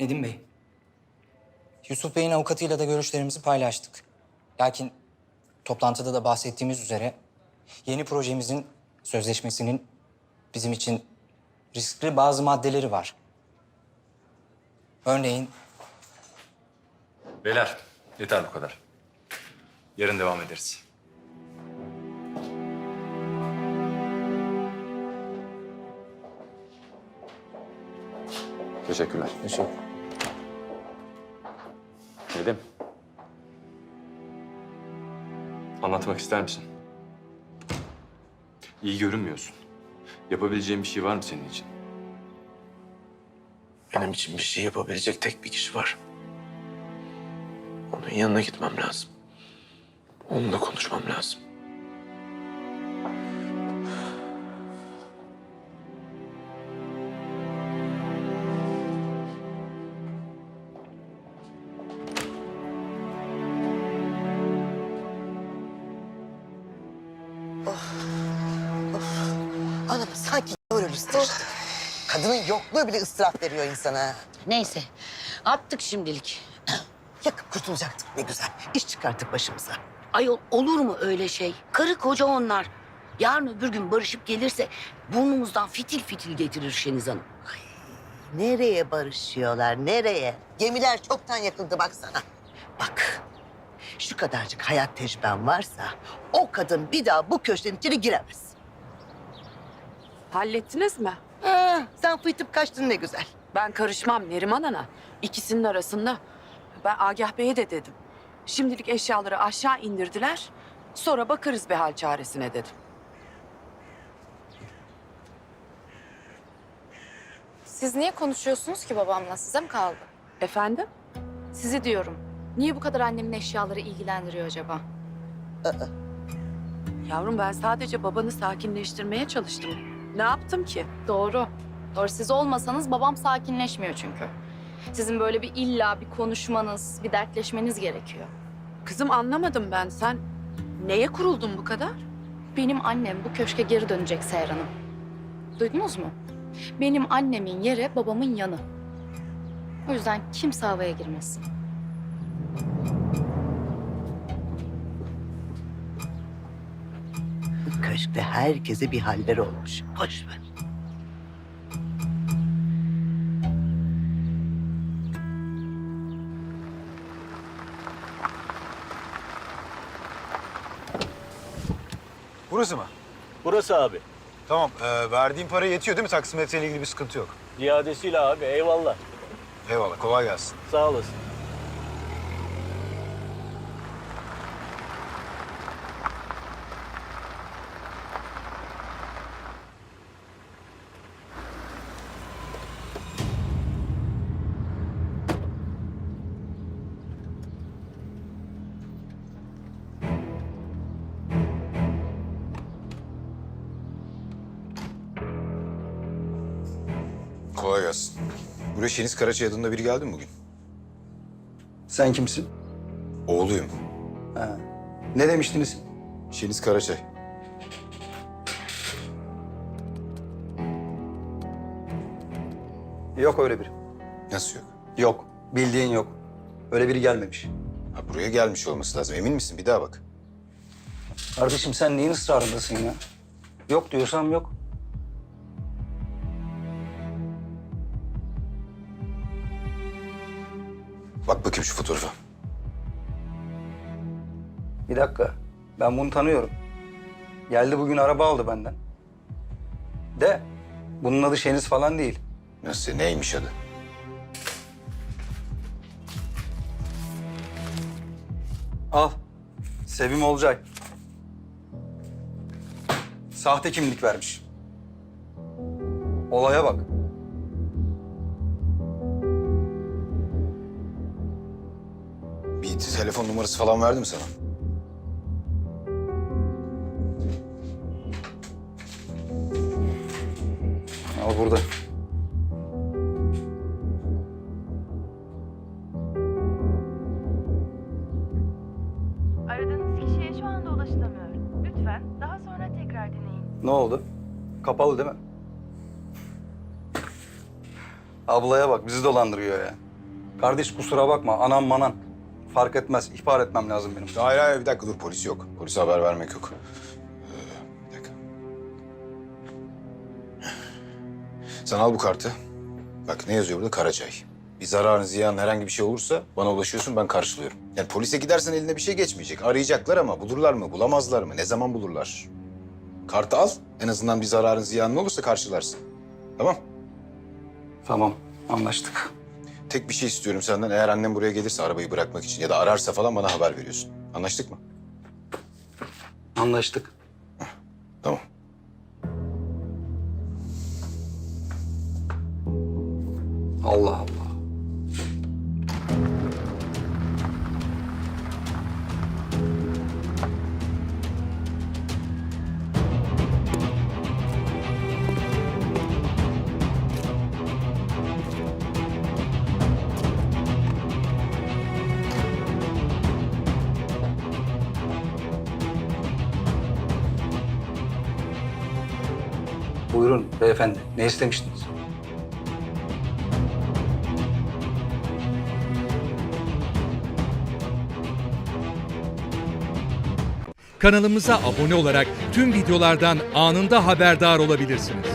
Nedim Bey, Yusuf Bey'in avukatıyla da görüşlerimizi paylaştık. Lakin toplantıda da bahsettiğimiz üzere yeni projemizin sözleşmesinin bizim için riskli bazı maddeleri var. Örneğin Beyler, yeter bu kadar. Yarın devam ederiz. Teşekkürler. Teşekkür. Nedim. Anlatmak ister misin? İyi görünmüyorsun. Yapabileceğin bir şey var mı senin için? Benim için bir şey yapabilecek tek bir kişi var. Onun yanına gitmem lazım. Onunla konuşmam lazım. Anam sanki işte. Kadının yokluğu bile ıstırap veriyor insana. Neyse attık şimdilik. Yakıp kurtulacaktık ne güzel. İş çıkarttık başımıza. Ayol olur mu öyle şey? Karı koca onlar. Yarın öbür gün barışıp gelirse burnumuzdan fitil fitil getirir Şeniz Hanım. Nereye barışıyorlar, nereye? Gemiler çoktan yakıldı baksana. Bak, şu kadarcık hayat tecrüben varsa... ...o kadın bir daha bu köşenin içine giremez. Hallettiniz mi? Ha, sen fıytıp kaçtın ne güzel. Ben karışmam Neriman Ana. İkisinin arasında. Ben Agah Bey'e de dedim. Şimdilik eşyaları aşağı indirdiler. Sonra bakarız bir hal çaresine dedim. Siz niye konuşuyorsunuz ki babamla? Size mi kaldı? Efendim? Sizi diyorum. Niye bu kadar annemin eşyaları ilgilendiriyor acaba? Yavrum ben sadece babanı sakinleştirmeye çalıştım. Ne yaptım ki? Doğru. Doğru siz olmasanız babam sakinleşmiyor çünkü. Sizin böyle bir illa bir konuşmanız, bir dertleşmeniz gerekiyor. Kızım anlamadım ben. Sen neye kuruldun bu kadar? Benim annem bu köşke geri dönecek Seher Hanım. Duydunuz mu? Benim annemin yeri babamın yanı. O yüzden kimse havaya girmesin. Köşkte herkese bir haller olmuş. Boş ver. Burası mı? Burası abi. Tamam. E, verdiğim para yetiyor değil mi? Taksimetreyle ilgili bir sıkıntı yok. Ziyadesiyle abi eyvallah. Eyvallah. Kolay gelsin. Sağ olasın. Kolay gelsin. Buraya Şeniz Karaçay adında biri geldi mi bugün? Sen kimsin? Oğluyum. Ha. Ne demiştiniz? Şeniz Karaçay. Yok öyle biri. Nasıl yok? Yok. Bildiğin yok. Öyle biri gelmemiş. Ha, buraya gelmiş olması lazım. Emin misin? Bir daha bak. Kardeşim sen neyin ısrarındasın ya? Yok diyorsam yok. Bak bakayım şu fotoğrafa. Bir dakika. Ben bunu tanıyorum. Geldi bugün araba aldı benden. De bunun adı Şeniz falan değil. Nasıl? Neymiş adı? Al. Sevim Olcay. Sahte kimlik vermiş. Olaya bak. Telefon numarası falan verdi mi sana? Al burada. Aradığınız kişiye şu anda ulaşılamıyor. Lütfen daha sonra tekrar deneyin. Ne oldu? Kapalı değil mi? Ablaya bak bizi dolandırıyor ya. Kardeş kusura bakma anam manan. Fark etmez. İhbar etmem lazım benim. Hayır hayır bir dakika dur polis yok. Polise haber vermek yok. Ee, bir dakika. Sen al bu kartı. Bak ne yazıyor burada? Karaçay. Bir zararın, ziyan, herhangi bir şey olursa bana ulaşıyorsun ben karşılıyorum. Yani polise gidersen eline bir şey geçmeyecek. Arayacaklar ama bulurlar mı, bulamazlar mı? Ne zaman bulurlar? Kartı al. En azından bir zararın, ziyanın olursa karşılarsın. Tamam? Tamam anlaştık. Tek bir şey istiyorum senden. Eğer annem buraya gelirse arabayı bırakmak için ya da ararsa falan bana haber veriyorsun. Anlaştık mı? Anlaştık. Tamam. Allah Allah. Buyurun beyefendi. Ne istemiştiniz? Kanalımıza abone olarak tüm videolardan anında haberdar olabilirsiniz.